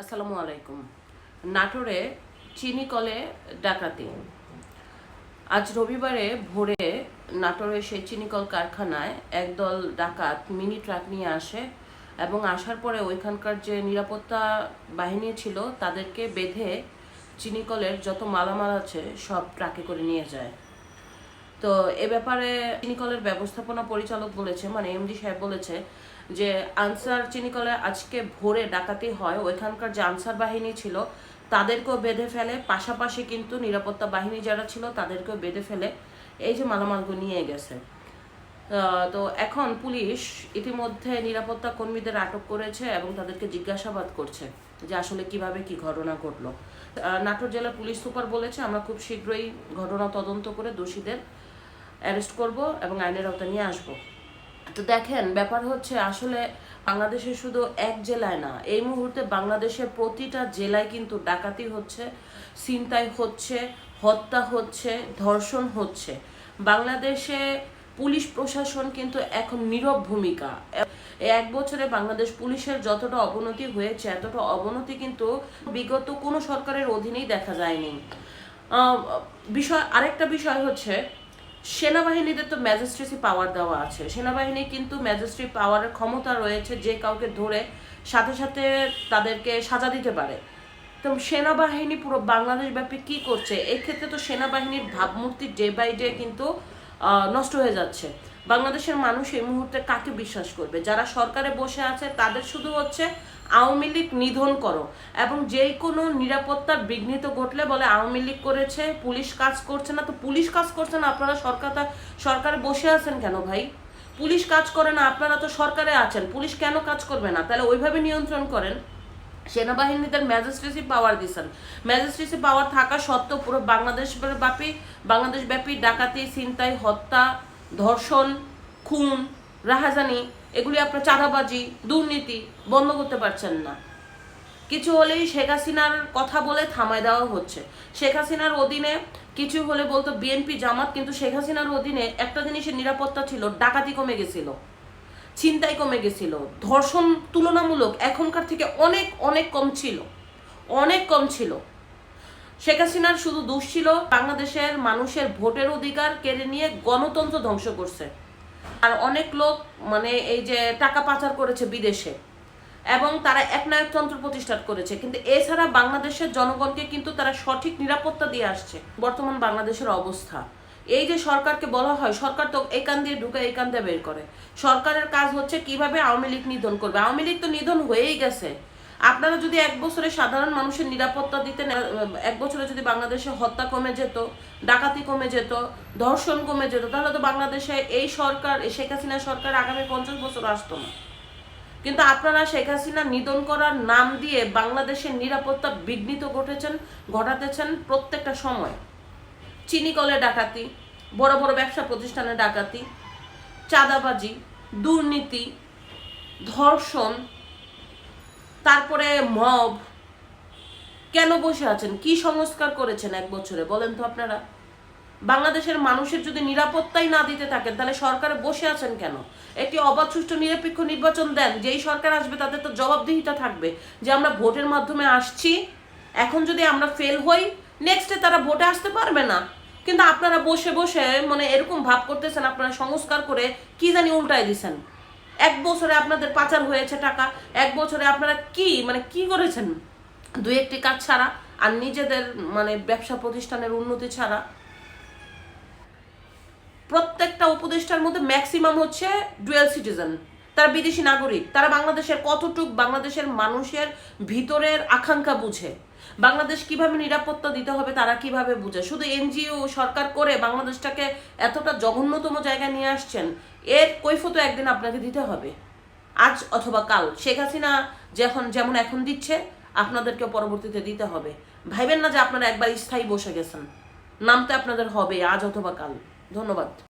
আসসালামু আলাইকুম। নাটোরে চিনি কলে ডাকাতি। আজ রবিবারে ভোরে নাটোরে সেই চিনিকল কারখানায় একদল ডাকাত মিনি ট্রাক নিয়ে আসে এবং আসার পরে ওইখানকার যে নিরাপত্তা বাহিনী ছিল তাদেরকে বেঁধে চিনিকলের যত মালামাল আছে সব ট্রাকে করে নিয়ে যায়। তো এ ব্যাপারে চিনিকলের ব্যবস্থাপনা পরিচালক বলেছে মানে এমডি সাহেব বলেছে, যে আনসার চিনিকলে আজকে ভোরে ডাকাতি হয়। ওইখানকার যে আনসার বাহিনী ছিল, তাদেরকেও বেঁধে ফেলে। পাশাপাশি কিন্তু নিরাপত্তা বাহিনী যারা ছিল, তাদেরকেও বেঁধে ফেলে। এই যে মালামালগুলো নিয়ে গেছে। তো এখন পুলিশ ইতিমধ্যে নিরাপত্তা কর্মীদের আটক করেছে এবং তাদেরকে জিজ্ঞাসাবাদ করছে যে আসলে কীভাবে কি ঘটনা ঘটলো। নাটোর জেলা পুলিশ সুপার বলেছে, আমরা খুব শীঘ্রই ঘটনা তদন্ত করে দোষীদের অ্যারেস্ট করব এবং আইনের আওতায় নিয়ে আসব। তো দেখেন, ব্যাপার হচ্ছে আসলে বাংলাদেশে শুধু এক জেলায় না, এই মুহূর্তে বাংলাদেশের প্রতিটা জেলায় কিন্তু ডাকাতি হচ্ছে, ছিনতাই হচ্ছে, হত্যা হচ্ছে, ধর্ষণ হচ্ছে। বাংলাদেশে পুলিশ প্রশাসন কিন্তু এখন নীরব ভূমিকা। এক বছরে বাংলাদেশ পুলিশের যতটা অবনতি হয়েছে, এতটা অবনতি কিন্তু বিগত কোনো সরকারের অধীনেই দেখা যায়নি। বিষয়, আরেকটা বিষয় হচ্ছে সেনাবাহিনীদের তো ম্যাজিস্ট্রেসি পাওয়ার দেওয়া আছে। সেনাবাহিনী কিন্তু ম্যাজিস্ট্রি পাওয়ারের ক্ষমতা রয়েছে, যে কাউকে ধরে সাথে সাথে তাদেরকে সাজা দিতে পারে। তো সেনাবাহিনী পুরো বাংলাদেশ ব্যাপী কি করছে? এক্ষেত্রে তো সেনাবাহিনীর ভাবমূর্তি ডে বাই ডে কিন্তু নষ্ট হয়ে যাচ্ছে। বাংলাদেশের মানুষ এই মুহূর্তে কাকে বিশ্বাস করবে? যারা সরকারে বসে আছে, তাদের শুধু হচ্ছে আওয়ামী লীগ নিধন করো। এবং যেই কোনো নিরাপত্তার বিঘ্নিত ঘটলে বলে আওয়ামী লীগ করেছে, পুলিশ কাজ করছে না, তো পুলিশ কাজ করছে না, আপনারা সরকার সরকারে বসে আছেন কেন ভাই? পুলিশ কাজ করে না, আপনারা তো সরকারে আছেন, পুলিশ কেন কাজ করবে না? তাহলে ওইভাবে নিয়ন্ত্রণ করেন। সেনাবাহিনীদের ম্যাজিস্ট্রেসি পাওয়ার দিচ্ছেন ম্যাজিস্ট্রেসি পাওয়ার থাকা সত্ত্বেও পুরো বাংলাদেশ ব্যাপী বাংলাদেশ ব্যাপী ডাকাতি, ছিনতাই, হত্যা, ধর্ষণ, খুন, রাহাজানি এগুলি আপনার চাঁদাবাজি, দুর্নীতি বন্ধ করতে পারছেন না। কিছু হলেই শেখ হাসিনার কথা বলে থামায় দেওয়া হচ্ছে। শেখ হাসিনার অধীনে কিছু হলে বলতো বিএনপি জামাত, কিন্তু শেখ হাসিনার অধীনে একটা জিনিসের নিরাপত্তা ছিল, ডাকাতি কমে গেছিল, ছিনতাই কমে গেছিল, ধর্ষণ তুলনামূলক এখনকার থেকে অনেক অনেক কম ছিল, অনেক কম ছিল। শেখ হাসিনার শুধু দোষ ছিল, বাংলাদেশের মানুষের ভোটের অধিকার কেড়ে নিয়ে গণতন্ত্র ধ্বংস করছে। আর অনেক লোক মানে এই যে টাকা পাচার করেছে বিদেশে, এবং তারা একনায়কতন্ত্র প্রতিষ্ঠা করেছে। কিন্তু এছাড়া বাংলাদেশের জনগণকে কিন্তু তারা সঠিক নিরাপত্তা দিয়ে আসছে, বর্তমান বাংলাদেশের অবস্থা। এই যে সরকারকে বলা হয়, সরকার তো এই কান দিয়ে ঢুকে এই কান দিয়ে বের করে। সরকারের কাজ হচ্ছে কীভাবে আওয়ামী লীগ নিধন করবে। আওয়ামী লীগ তো নিধন হয়েই গেছে। আপনারা যদি এক বছরে সাধারণ মানুষের নিরাপত্তা দিতেন এক বছরে যদি বাংলাদেশে হত্যা কমে যেত, ডাকাতি কমে যেত, ধর্ষণ কমে যেত, তাহলে তো বাংলাদেশে এই সরকার শেখ হাসিনা সরকার আগামী পঞ্চাশ বছর আসতো না। কিন্তু আপনারা শেখ হাসিনা নিধন করার নাম দিয়ে বাংলাদেশের নিরাপত্তা বিঘ্নিত ঘটেছেন, ঘটাতেছেন প্রত্যেকটা সময়। চিনি কলে ডাকাতি, বড় বড় ব্যবসা প্রতিষ্ঠানে ডাকাতি, চাঁদাবাজি, দুর্নীতি, ধর্ষণ তারপরে মব। কেন বসে আছেন? কি সংস্কার করেছেন এক বছরে? বলেন তো আপনারা। বাংলাদেশের মানুষের যদি নিরাপত্তাই না দিতে থাকেন, তাহলে সরকারে বসে আছেন কেন? একটি অবাধ, সুষ্ঠু, নিরপেক্ষ নির্বাচন দেন। যেই সরকার আসবে তাদের তো জবাবদিহিতা থাকবে যে আমরা ভোটের মাধ্যমে আসছি। এখন যদি আমরা ফেল হই নেক্সটে তারা ভোটে আসতে পারবে না। কিন্তু আপনারা বসে বসে মানে এরকম ভাব করতেছেন, আপনারা সংস্কার করে কি জানি উল্টায় দিছেন। এক বছরে আপনাদের পাচার হয়েছে টাকা, এক বছরে আপনারা কি মানে কি করেছেন? দুই একটি কাজ ছাড়া আর নিজেদের মানে ব্যবসা প্রতিষ্ঠানের উন্নতি ছাড়া। প্রত্যেকটা উপদেষ্টার মধ্যে ম্যাক্সিমাম হচ্ছে ডুয়েল সিটিজেন তারা বিদেশি নাগরিক, তারা বাংলাদেশের কতটুক বাংলাদেশের মানুষের ভিতরের আকাঙ্ক্ষা বুঝে? বাংলাদেশ কীভাবে নিরাপত্তা দিতে হবে তারা কীভাবে বুঝে? শুধু এনজিও, সরকার করে বাংলাদেশটাকে এতটা জঘন্যতম জায়গায় নিয়ে আসছেন, এর কৈফত একদিন আপনাকে দিতে হবে। আজ অথবা কাল। শেখ হাসিনা যখন, যেমন এখন দিচ্ছে আপনাদেরকে পরবর্তীতে দিতে হবে। ভাইবেন না যে আপনারা একবার স্থায়ী বসে গেছেন। নামতে আপনাদের হবে আজ অথবা কাল। ধন্যবাদ।